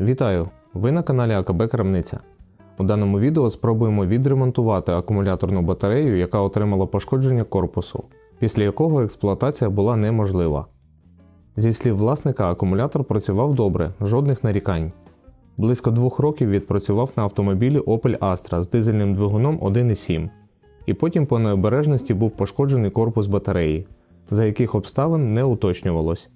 Вітаю! Ви на каналі АКБ Крамниця. У даному відео спробуємо відремонтувати акумуляторну батарею, яка отримала пошкодження корпусу, після якого експлуатація була неможлива. Зі слів власника, акумулятор працював добре, жодних нарікань. Близько двох років відпрацював на автомобілі Opel Astra з дизельним двигуном 1.7, і потім по необережності був пошкоджений корпус батареї, за яких обставин не уточнювалось.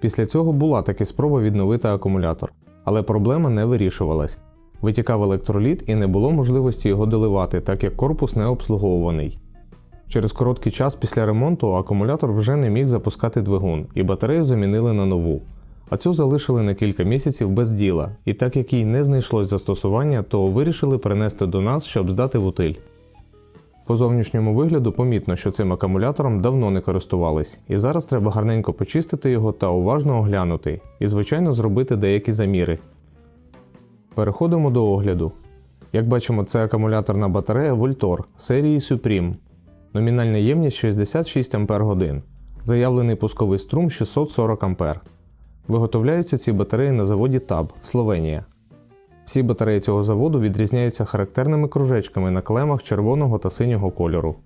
Після цього була таки спроба відновити акумулятор, але проблема не вирішувалась. Витікав електроліт і не було можливості його доливати, так як корпус не обслуговуваний. Через короткий час після ремонту акумулятор вже не міг запускати двигун, і батарею замінили на нову. А цю залишили на кілька місяців без діла, і так як їй не знайшлось застосування, то вирішили принести до нас, щоб здати в утиль. По зовнішньому вигляду помітно, що цим акумулятором давно не користувались, і зараз треба гарненько почистити його та уважно оглянути, і, звичайно, зробити деякі заміри. Переходимо до огляду. Як бачимо, це акумуляторна батарея Voltor серії Supreme. Номінальна ємність 66 Ах. Заявлений пусковий струм 640 А. Виготовляються ці батареї на заводі TAB, Словенія. Всі батареї цього заводу відрізняються характерними кружечками на клемах червоного та синього кольору.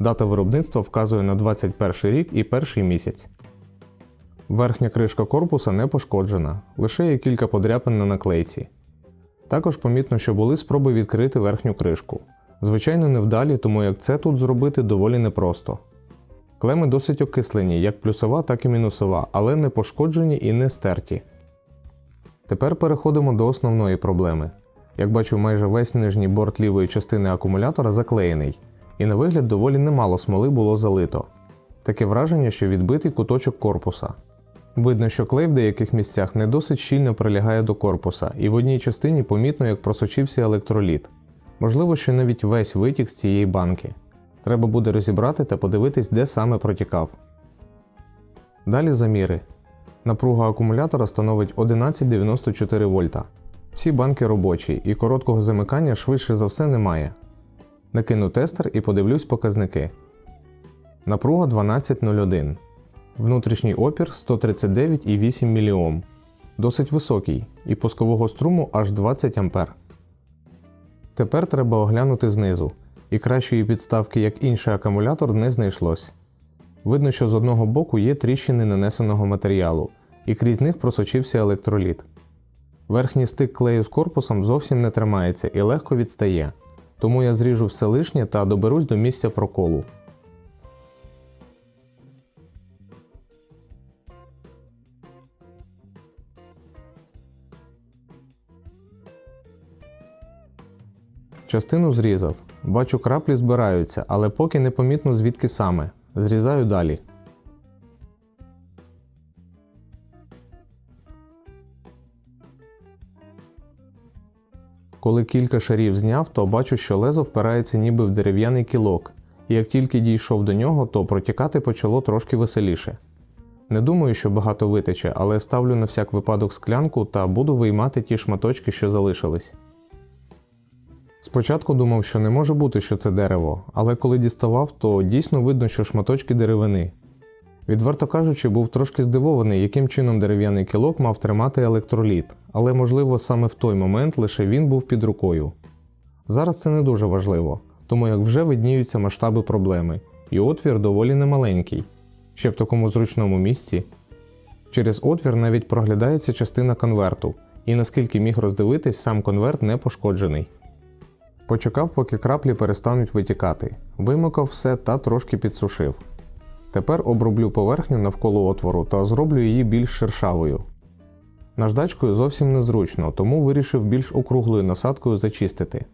Дата виробництва вказує на 21 рік і перший місяць. Верхня кришка корпуса не пошкоджена, лише є кілька подряпин на наклейці. Також помітно, що були спроби відкрити верхню кришку. Звичайно, невдалі, тому як це тут зробити доволі непросто. Клеми досить окислені, як плюсова, так і мінусова, але не пошкоджені і не стерті. Тепер переходимо до основної проблеми. Як бачу, майже весь нижній борт лівої частини акумулятора заклеєний, і на вигляд доволі немало смоли було залито. Таке враження, що відбитий куточок корпуса. Видно, що клей в деяких місцях не досить щільно прилягає до корпуса, і в одній частині помітно, як просочився електроліт. Можливо, що навіть весь витік з цієї банки. Треба буде розібрати та подивитись, де саме протікав. Далі заміри. Напруга акумулятора становить 1194 вольта. Всі банки робочі і короткого замикання швидше за все немає. Накину тестер і подивлюсь показники. Напруга 1201. Внутрішній опір 139,8 мОм. Досить високий, і пускового струму аж 20 А. Тепер треба оглянути знизу, і кращої підставки, як інший акумулятор, не знайшлось. Видно, що з одного боку є тріщини нанесеного матеріалу, і крізь них просочився електроліт. Верхній стик клею з корпусом зовсім не тримається і легко відстає, тому я зріжу все лишнє та доберусь до місця проколу. Частину зрізав. Бачу, краплі збираються, але поки не помітно звідки саме. Зрізаю далі. Коли кілька шарів зняв, то бачу, що лезо впирається ніби в дерев'яний кілок, і як тільки дійшов до нього, то протікати почало трошки веселіше. Не думаю, що багато витече, але ставлю на всяк випадок склянку та буду виймати ті шматочки, що залишились. Спочатку думав, що не може бути, що це дерево, але коли діставав, то дійсно видно, що шматочки деревини. Відверто кажучи, був трошки здивований, яким чином дерев'яний кілок мав тримати електроліт, але можливо саме в той момент лише він був під рукою. Зараз це не дуже важливо, тому як вже видніються масштаби проблеми, і отвір доволі немаленький, ще в такому зручному місці. Через отвір навіть проглядається частина конверту, і наскільки міг роздивитись, сам конверт не пошкоджений. Почекав, поки краплі перестануть витікати, вимикав все та трошки підсушив. Тепер оброблю поверхню навколо отвору та зроблю її більш шершавою. Наждачкою зовсім незручно, тому вирішив більш округлою насадкою зачистити.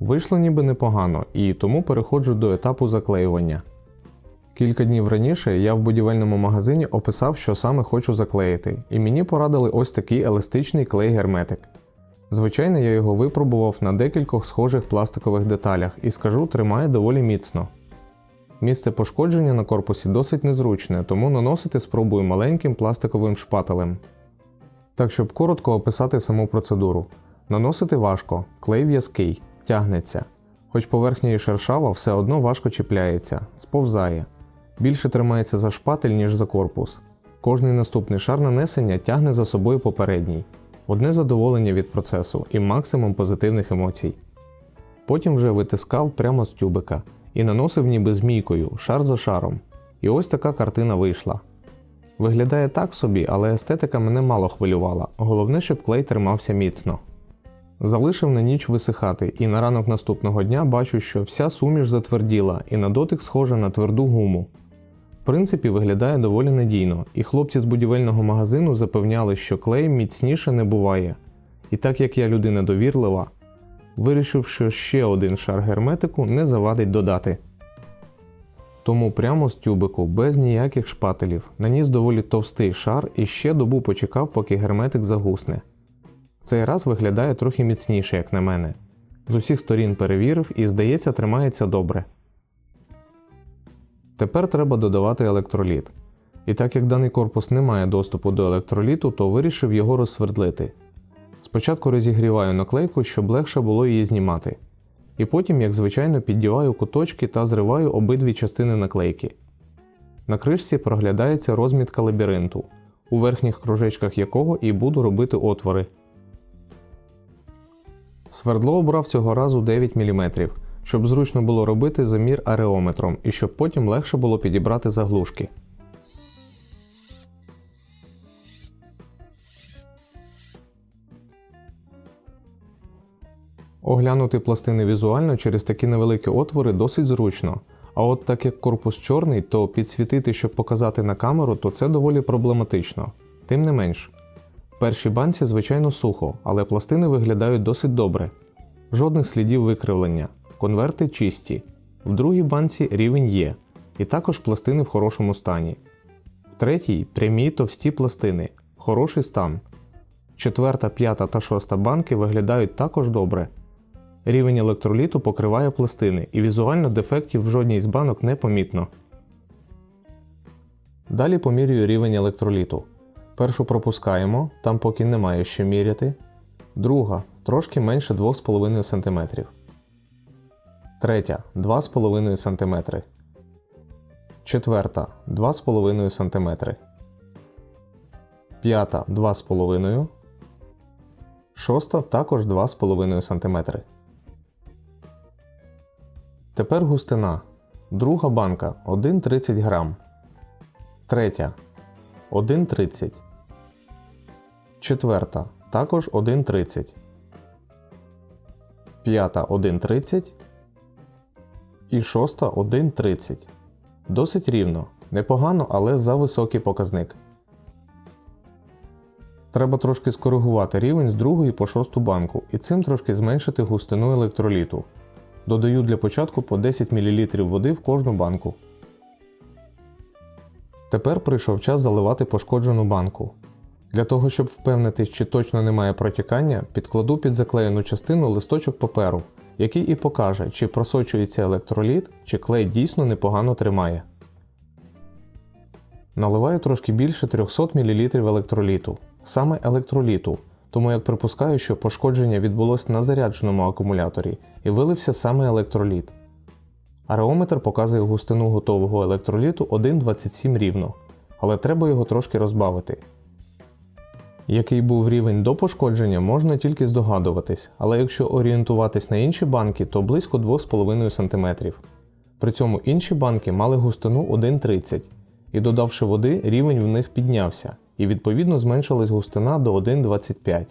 Вийшло ніби непогано, і тому переходжу до етапу заклеювання. Кілька днів раніше я в будівельному магазині описав, що саме хочу заклеїти, і мені порадили ось такий еластичний клей герметик. Звичайно, я його випробував на декількох схожих пластикових деталях і скажу, тримає доволі міцно. Місце пошкодження на корпусі досить незручне, тому наносити спробую маленьким пластиковим шпателем. Так, щоб коротко описати саму процедуру. Наносити важко, клей в'язкий, тягнеться. Хоч поверхня і шершава, все одно важко чіпляється, сповзає. Більше тримається за шпатель, ніж за корпус. Кожний наступний шар нанесення тягне за собою попередній. Одне задоволення від процесу і максимум позитивних емоцій. Потім вже витискав прямо з тюбика і наносив ніби змійкою, шар за шаром. І ось така картина вийшла. Виглядає так собі, але естетика мене мало хвилювала. Головне, щоб клей тримався міцно. Залишив на ніч висихати, і на ранок наступного дня бачу, що вся суміш затверділа і на дотик схожа на тверду гуму. В принципі, виглядає доволі надійно, і хлопці з будівельного магазину запевняли, що клей міцніше не буває. І так як я людина довірлива, вирішив, що ще один шар герметику не завадить додати. Тому прямо з тюбику, без ніяких шпателів, наніс доволі товстий шар і ще добу почекав, поки герметик загусне. Цей раз виглядає трохи міцніше, як на мене. З усіх сторін перевірив і, здається, тримається добре. Тепер треба додавати електроліт. І так як даний корпус не має доступу до електроліту, то вирішив його розсвердлити. Спочатку розігріваю наклейку, щоб легше було її знімати. І потім, як звичайно, піддіваю куточки та зриваю обидві частини наклейки. На кришці проглядається розмітка лабіринту, у верхніх кружечках якого і буду робити отвори. Свердло обрав цього разу 9 мм, щоб зручно було робити замір ареометром і щоб потім легше було підібрати заглушки. Оглянути пластини візуально через такі невеликі отвори досить зручно. А от так як корпус чорний, то підсвітити, щоб показати на камеру, то це доволі проблематично. Тим не менш, першій банці, звичайно, сухо, але пластини виглядають досить добре. Жодних слідів викривлення, конверти чисті. В другій банці рівень є, і також пластини в хорошому стані. В третій прямі товсті пластини, хороший стан. Четверта, п'ята та шоста банки виглядають також добре. Рівень електроліту покриває пластини, і візуально дефектів в жодній з банок не помітно. Далі помірюю рівень електроліту. Першу пропускаємо, там поки немає що міряти. Друга трошки менше 2,5 см. Третя 2,5 см. Четверта 2,5 см. П'ята 2,5 Шоста також 2,5 см. Тепер густина. Друга банка 1,30 грам. Третя 1,30. Четверта також 1,30. П'ята 1,30. І шоста 1,30. Досить рівно. Непогано, але за високий показник. Треба трошки скоригувати рівень з другої по шосту банку і цим трошки зменшити густину електроліту. Додаю для початку по 10 мл води в кожну банку. Тепер прийшов час заливати пошкоджену банку. Для того, щоб впевнитись, чи точно немає протікання, підкладу під заклеєну частину листочок паперу, який і покаже, чи просочується електроліт, чи клей дійсно непогано тримає. Наливаю трошки більше 300 мл електроліту, саме електроліту, тому як припускаю, що пошкодження відбулося на зарядженому акумуляторі і вилився саме електроліт. Ареометр показує густину готового електроліту 1,27 рівно, але треба його трошки розбавити. Який був рівень до пошкодження, можна тільки здогадуватись, але якщо орієнтуватись на інші банки, то близько 2,5 см. При цьому інші банки мали густину 1,30 і додавши води, рівень в них піднявся, і відповідно зменшилась густина до 1,25.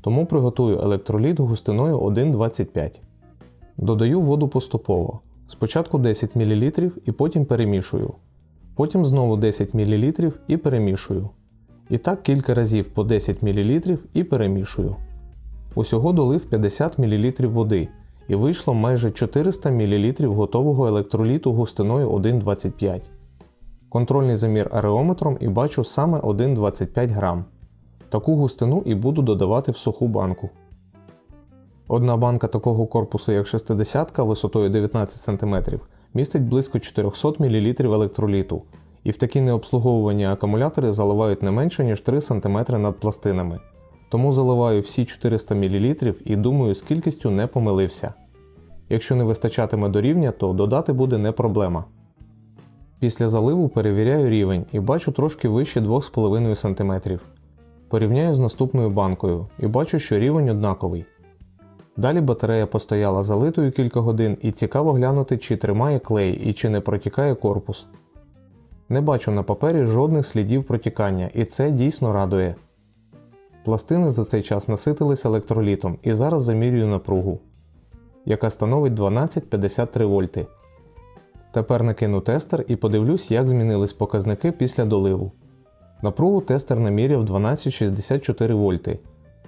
Тому приготую електроліт густиною 1,25. Додаю воду поступово. Спочатку 10 мл і потім перемішую. Потім знову 10 мл і перемішую. І так кілька разів по 10 мл і перемішую. Усього долив 50 мл води і вийшло майже 400 мл готового електроліту густиною 1,25. Контрольний замір ареометром і бачу саме 1,25 грам. Таку густину і буду додавати в суху банку. Одна банка такого корпусу, як 60 висотою 19 см, містить близько 400 мл електроліту, і в такі необслуговувані акумулятори заливають не менше, ніж 3 см над пластинами. Тому заливаю всі 400 мл і думаю, з кількістю не помилився. Якщо не вистачатиме до рівня, то додати буде не проблема. Після заливу перевіряю рівень і бачу трошки вище 2,5 см. Порівняю з наступною банкою і бачу, що рівень однаковий. Далі батарея постояла залитою кілька годин і цікаво глянути, чи тримає клей і чи не протікає корпус. Не бачу на папері жодних слідів протікання, і це дійсно радує. Пластини за цей час наситились електролітом і зараз замірюю напругу, яка становить 12,53 вольти. Тепер накину тестер і подивлюсь, як змінились показники після доливу. Напругу тестер наміряв 1264 вольти,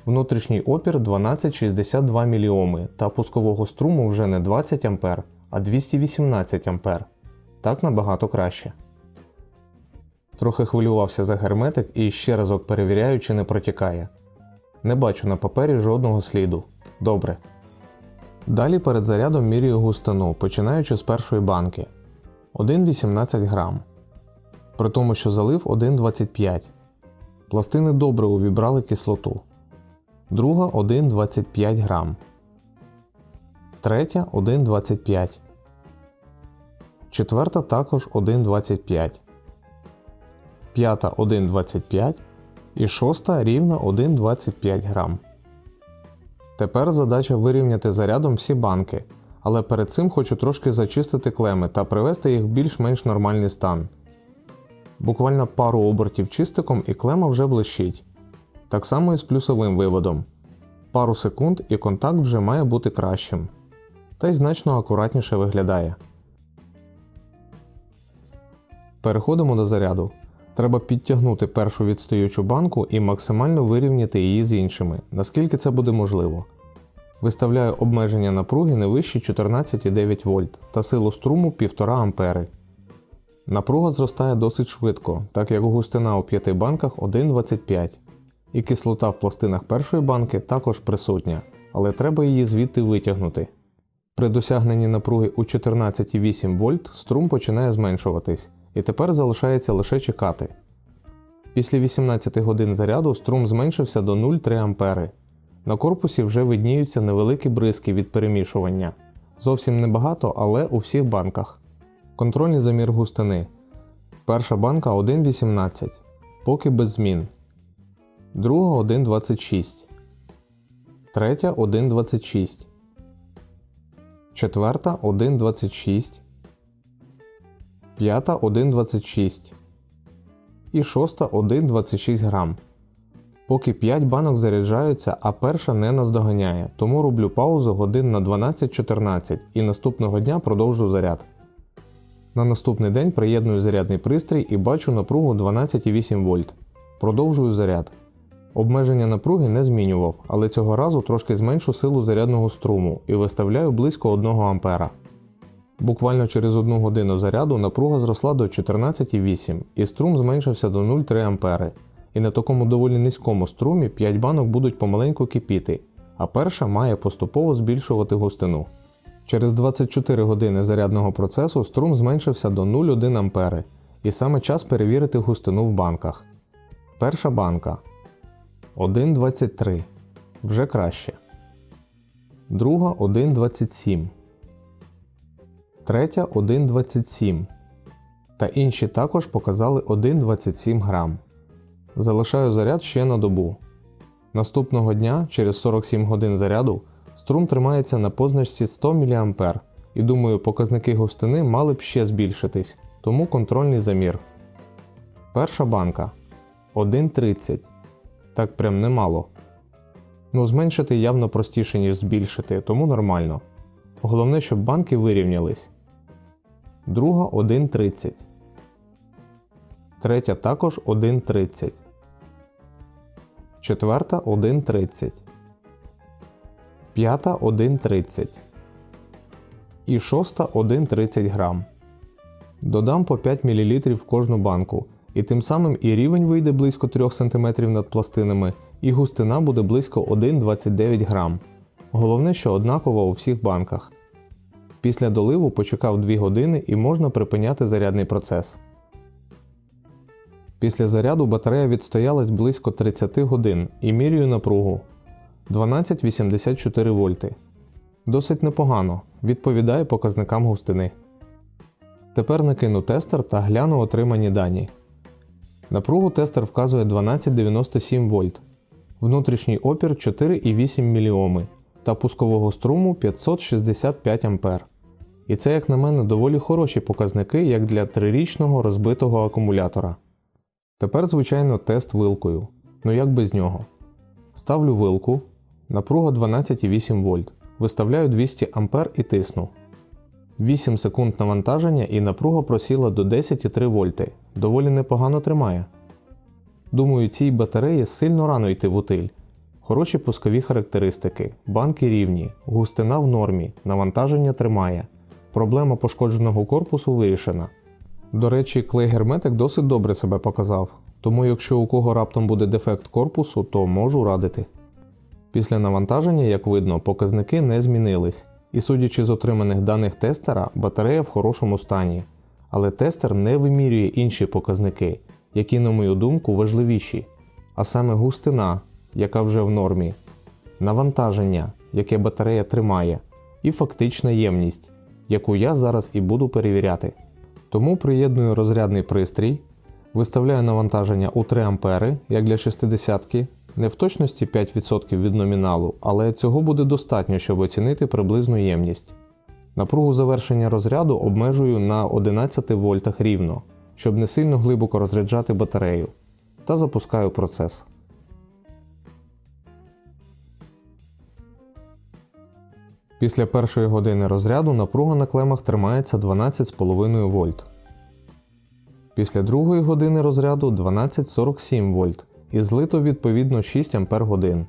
внутрішній опір 1262 мільйоми та пускового струму вже не 20 А, а 218 А. Так набагато краще. Трохи хвилювався за герметик і ще разок перевіряю, чи не протікає. Не бачу на папері жодного сліду. Добре. Далі перед зарядом міряю густину, починаючи з першої банки 1,18 грам. При тому, що залив 1,25. Пластини добре увібрали кислоту. Друга 1,25 грам. Третя 1,25. Четверта також 1,25. П'ята 1,25 і шоста рівно 1,25 грам. Тепер задача вирівняти зарядом всі банки, але перед цим хочу трошки зачистити клеми та привести їх в більш-менш нормальний стан. Буквально пару обертів чистиком і клема вже блищить. Так само і з плюсовим виводом. Пару секунд і контакт вже має бути кращим. Та й значно акуратніше виглядає. Переходимо до заряду. Треба підтягнути першу відстоючу банку і максимально вирівняти її з іншими, наскільки це буде можливо. Виставляю обмеження напруги не вище 14,9 вольт та силу струму 1,5 А. Напруга зростає досить швидко, так як густина у 5 банках 1,25 і кислота в пластинах першої банки також присутня, але треба її звідти витягнути. При досягненні напруги у 14,8 вольт струм починає зменшуватись, і тепер залишається лише чекати. Після 18 годин заряду струм зменшився до 0,3 А. На корпусі вже видніються невеликі бризки від перемішування. Зовсім небагато, але у всіх банках. Контрольний замір густини. Перша банка 1,18, поки без змін. Друга 1,26. Третя 1,26. Четверта 1,26. П'ята 1,26. І шоста 1,26 грам. Поки 5 банок заряджаються, а перша не наздоганяє, тому роблю паузу годин на 12-14 і наступного дня продовжу заряд. На наступний день приєдную зарядний пристрій і бачу напругу 12,8 вольт. Продовжую заряд. Обмеження напруги не змінював, але цього разу трошки зменшу силу зарядного струму і виставляю близько 1 А. Буквально через 1 годину заряду напруга зросла до 14,8 і струм зменшився до 0,3 А. І на такому доволі низькому струмі 5 банок будуть помаленьку кипіти, а перша має поступово збільшувати густину. Через 24 години зарядного процесу струм зменшився до 0,1 А, і саме час перевірити густину в банках. Перша банка 1,23. Вже краще. Друга 1,27. Третя 1,27. Та інші також показали 1,27 грам. Залишаю заряд ще на добу. Наступного дня, через 47 годин заряду, струм тримається на позначці 100 мА, і думаю, показники густини мали б ще збільшитись, тому контрольний замір. Перша банка 1,30. Так прям немало. Ну, зменшити явно простіше, ніж збільшити, тому нормально. Головне, щоб банки вирівнялись. Друга 1,30. Третя також 1,30. Четверта 1,30. П'ята 1,30. І шоста 1,30 грам. Додам по 5 мл в кожну банку, і тим самим і рівень вийде близько 3 см над пластинами, і густина буде близько 1,29 грам. Головне, що однаково у всіх банках. Після доливу почекав 2 години і можна припиняти зарядний процес. Після заряду батарея відстоялась близько 30 годин і міряю напругу 1284 вольти. Досить непогано, відповідає показникам густини. Тепер накину тестер та гляну отримані дані. Напругу тестер вказує 1297 вольт, внутрішній опір 4,8 мОм та пускового струму 565 А. І це, як на мене, доволі хороші показники як для трирічного розбитого акумулятора. Тепер, звичайно, тест вилкою. Ну як без нього. Ставлю вилку, напруга 12,8 вольт, виставляю 200 А і тисну. 8 секунд навантаження і напруга просіла до 10,3 вольти. Доволі непогано тримає. Думаю, цій батареї сильно рано йти в утиль. Хороші пускові характеристики, банки рівні, густина в нормі, навантаження тримає. Проблема пошкодженого корпусу вирішена. До речі, клей герметик досить добре себе показав, тому якщо у кого раптом буде дефект корпусу, то можу радити. Після навантаження, як видно, показники не змінились, і судячи з отриманих даних тестера, батарея в хорошому стані. Але тестер не вимірює інші показники, які, на мою думку, важливіші, а саме густина, яка вже в нормі, навантаження, яке батарея тримає, і фактична ємність, яку я зараз і буду перевіряти. Тому приєдную розрядний пристрій, виставляю навантаження у 3 А, як для 60-ки, не в точності 5% від номіналу, але цього буде достатньо, щоб оцінити приблизну ємність. Напругу завершення розряду обмежую на 11 вольтах рівно, щоб не сильно глибоко розряджати батарею, та запускаю процес. Після першої години розряду напруга на клемах тримається 12,5 вольт. Після другої години розряду 12,47 вольт і злито відповідно 6 Ампер годин.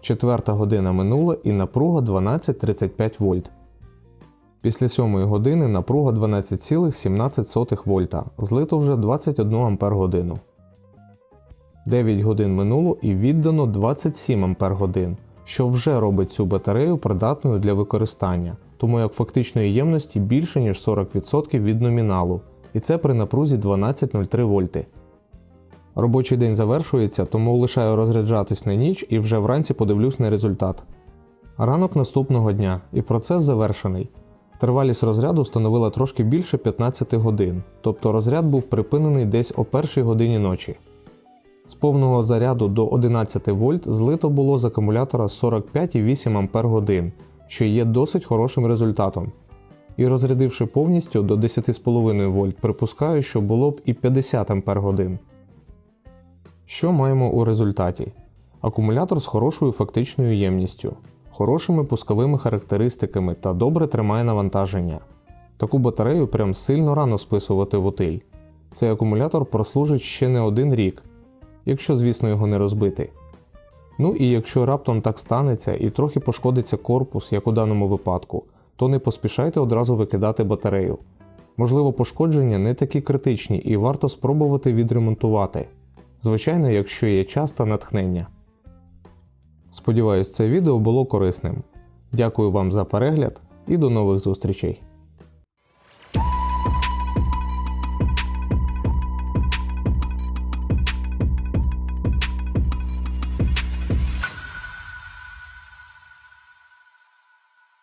Четверта година минула і напруга 12,35 вольт. Після сьомої години напруга 12,17 вольта, злито вже 21 Ампер годину. 9 годин минуло і віддано 27 Ампер годин, що вже робить цю батарею придатною для використання, тому як фактичної ємності більше ніж 40% від номіналу, і це при напрузі 12,03 вольти. Робочий день завершується, тому лишаю розряджатись на ніч і вже вранці подивлюсь на результат. Ранок наступного дня і процес завершений. Тривалість розряду становила трошки більше 15 годин, тобто розряд був припинений десь о першій годині ночі. З повного заряду до 11 вольт злито було з акумулятора 45,8 Ампер годин, що є досить хорошим результатом. І розрядивши повністю до 10,5 вольт, припускаю, що було б і 50 Ампер годин. Що маємо у результаті? Акумулятор з хорошою фактичною ємністю, хорошими пусковими характеристиками та добре тримає навантаження. Таку батарею прям сильно рано списувати в утиль. Цей акумулятор прослужить ще не один рік, якщо, звісно, його не розбити. Ну і якщо раптом так станеться і трохи пошкодиться корпус, як у даному випадку, то не поспішайте одразу викидати батарею. Можливо, пошкодження не такі критичні і варто спробувати відремонтувати. Звичайно, якщо є час та натхнення. Сподіваюсь, це відео було корисним. Дякую вам за перегляд і до нових зустрічей!